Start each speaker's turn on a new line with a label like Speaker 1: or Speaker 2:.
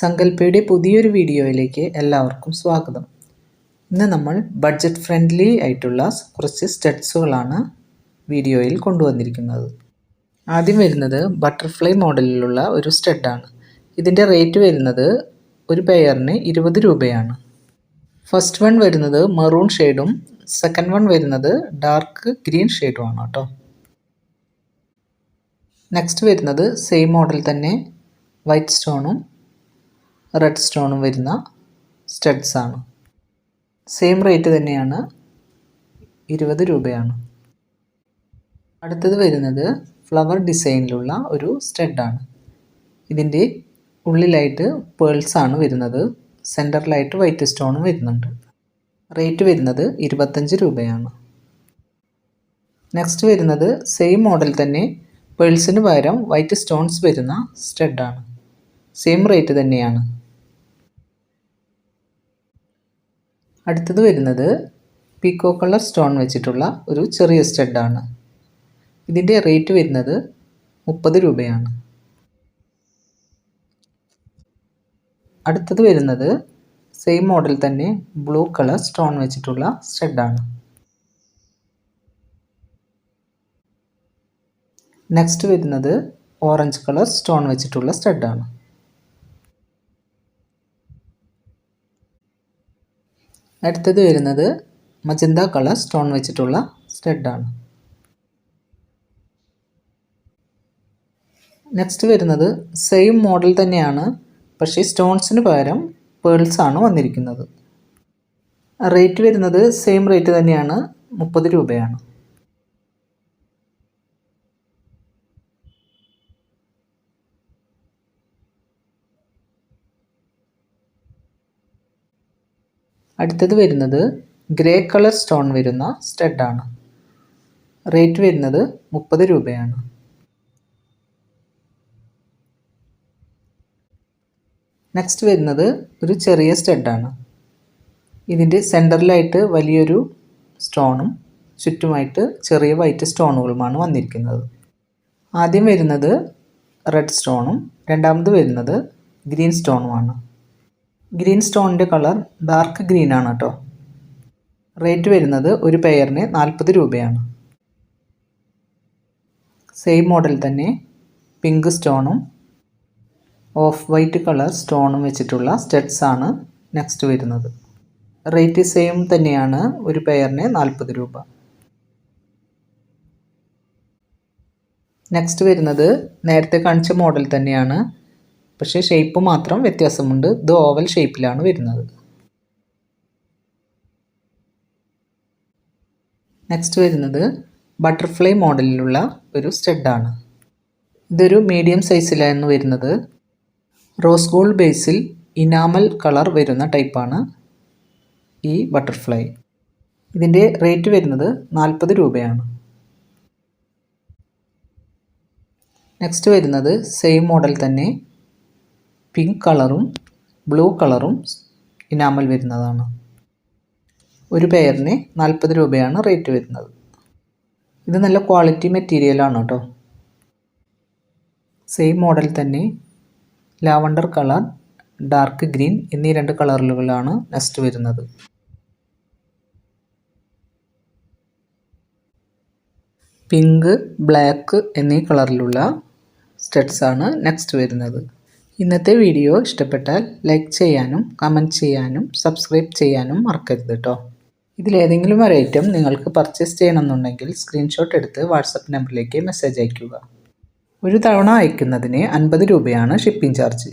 Speaker 1: സങ്കല്പയുടെ പുതിയൊരു വീഡിയോയിലേക്ക് എല്ലാവർക്കും സ്വാഗതം ഇന്ന് നമ്മൾ ബഡ്ജറ്റ് ഫ്രണ്ട്ലി ആയിട്ടുള്ള കുറച്ച് സ്റ്റഡ്സുകളാണ് വീഡിയോയിൽ കൊണ്ടുവന്നിരിക്കുന്നത് ആദ്യം വരുന്നത് ബട്ടർഫ്ലൈ മോഡലിലുള്ള ഒരു സ്റ്റെഡാണ് ഇതിൻ്റെ റേറ്റ് വരുന്നത് ഒരു പെയറിന് ഇരുപത് രൂപയാണ് ഫസ്റ്റ് വൺ വരുന്നത് മെറൂൺ ഷെയ്ഡും സെക്കൻഡ് വൺ വരുന്നത് ഡാർക്ക് ഗ്രീൻ ഷെയ്ഡുമാണ് കേട്ടോ നെക്സ്റ്റ് വരുന്നത് സെയിം മോഡൽ തന്നെ വൈറ്റ് സ്റ്റോണും റെഡ് സ്റ്റോണും വരുന്ന സ്റ്റഡ്സ് ആണ് സെയിം റേറ്റ് തന്നെയാണ് ഇരുപത് രൂപയാണ് അടുത്തത് വരുന്നത് ഫ്ലവർ ഡിസൈനിലുള്ള ഒരു സ്റ്റഡാണ് ഇതിൻ്റെ ഉള്ളിലായിട്ട് പേൾസാണ് ആണ് വരുന്നത് സെൻറ്ററിലായിട്ട് വൈറ്റ് സ്റ്റോണും വരുന്നുണ്ട് റേറ്റ് വരുന്നത് ഇരുപത്തഞ്ച് രൂപയാണ് നെക്സ്റ്റ് വരുന്നത് സെയിം മോഡൽ തന്നെ പേൾസിന് പകരം വൈറ്റ് സ്റ്റോൺസ് വരുന്ന സ്റ്റഡാണ് സെയിം റേറ്റ് തന്നെയാണ് അടുത്തത് വരുന്നത് പീക്കോ കളർ സ്റ്റോൺ വെച്ചിട്ടുള്ള ഒരു ചെറിയ സ്റ്റഡാണ് ഇതിൻ്റെ റേറ്റ് വരുന്നത് മുപ്പത് രൂപയാണ് അടുത്തത് വരുന്നത് സെയിം മോഡൽ തന്നെ ബ്ലൂ കളർ സ്റ്റോൺ വെച്ചിട്ടുള്ള സ്റ്റഡാണ് നെക്സ്റ്റ് വരുന്നത് ഓറഞ്ച് കളർ സ്റ്റോൺ വെച്ചിട്ടുള്ള സ്റ്റഡാണ് അടുത്തത് വരുന്നത് മജന്ത കളർ സ്റ്റോൺ വെച്ചിട്ടുള്ള സ്റ്റെഡാണ് നെക്സ്റ്റ് വരുന്നത് സെയിം മോഡൽ തന്നെയാണ് പക്ഷേ സ്റ്റോൺസിന് പകരം പേൾസ് ആണ് വന്നിരിക്കുന്നത് റേറ്റ് വരുന്നത് സെയിം റേറ്റ് തന്നെയാണ് മുപ്പത് രൂപയാണ് അടുത്തത് വരുന്നത് ഗ്രേ കളർ സ്റ്റോൺ വരുന്ന സ്റ്റഡാണ് റേറ്റ് വരുന്നത് മുപ്പത് രൂപയാണ് നെക്സ്റ്റ് വരുന്നത് ഒരു ചെറിയ സ്റ്റഡാണ് ഇതിൻ്റെ സെൻറ്ററിലായിട്ട് വലിയൊരു സ്റ്റോണും ചുറ്റുമായിട്ട് ചെറിയ വൈറ്റ് സ്റ്റോണുകളുമാണ് വന്നിരിക്കുന്നത് ആദ്യം വരുന്നത് റെഡ് സ്റ്റോണും രണ്ടാമത് വരുന്നത് ഗ്രീൻ സ്റ്റോണുമാണ് ഗ്രീൻ സ്റ്റോണിൻ്റെ കളർ ഡാർക്ക് ഗ്രീൻ ആണ് കേട്ടോ റേറ്റ് വരുന്നത് ഒരു പെയറിന് നാൽപ്പത് രൂപയാണ് സെയിം മോഡൽ തന്നെ പിങ്ക് സ്റ്റോണും ഓഫ് വൈറ്റ് കളർ സ്റ്റോണും വെച്ചിട്ടുള്ള സ്റ്റഡ്സ് ആണ് നെക്സ്റ്റ് വരുന്നത് റേറ്റ് സെയിം തന്നെയാണ് ഒരു പെയറിന് നാൽപ്പത് രൂപ നെക്സ്റ്റ് വരുന്നത് നേരത്തെ കാണിച്ച മോഡൽ തന്നെയാണ് പക്ഷേ ഷേപ്പ് മാത്രം വ്യത്യാസമുണ്ട് ഇത് ഓവൽ ഷേപ്പിലാണ് വരുന്നത് നെക്സ്റ്റ് വരുന്നത് ബട്ടർഫ്ലൈ മോഡലിലുള്ള ഒരു സ്റ്റെഡാണ് ഇതൊരു മീഡിയം സൈസിലാണ് വരുന്നത് റോസ് ഗോൾഡ് ബേസിൽ ഇനാമൽ കളർ വരുന്ന ടൈപ്പാണ് ഈ ബട്ടർഫ്ലൈ ഇതിൻ്റെ റേറ്റ് വരുന്നത് നാൽപ്പത് രൂപയാണ് നെക്സ്റ്റ് വരുന്നത് സെയിം മോഡൽ തന്നെ പിങ്ക് കളറും ബ്ലൂ കളറും ഇനാമൽ വരുന്നതാണ് ഒരു പെയറിന് നാൽപ്പത് രൂപയാണ് റേറ്റ് വരുന്നത് ഇത് നല്ല ക്വാളിറ്റി മെറ്റീരിയലാണ് കേട്ടോ സെയിം മോഡൽ തന്നെ ലാവണ്ടർ കളർ ഡാർക്ക് ഗ്രീൻ എന്നീ രണ്ട് കളറുകളാണ് നെക്സ്റ്റ് വരുന്നത് പിങ്ക് ബ്ലാക്ക് എന്നീ കളറിലുള്ള സ്റ്റെഡ്സാണ് നെക്സ്റ്റ് വരുന്നത് ഇന്നത്തെ വീഡിയോ ഇഷ്ടപ്പെട്ടാൽ ലൈക്ക് ചെയ്യാനും കമൻറ്റ് ചെയ്യാനും സബ്സ്ക്രൈബ് ചെയ്യാനും മറക്കരുത് കേട്ടോ ഇതിലേതെങ്കിലും ഒരു ഐറ്റം നിങ്ങൾക്ക് പർച്ചേസ് ചെയ്യണമെന്നുണ്ടെങ്കിൽ സ്ക്രീൻഷോട്ട് എടുത്ത് വാട്സപ്പ് നമ്പറിലേക്ക് മെസ്സേജ് അയയ്ക്കുക ഒരു തവണ അയക്കുന്നതിന് അൻപത് രൂപയാണ് ഷിപ്പിംഗ് ചാർജ്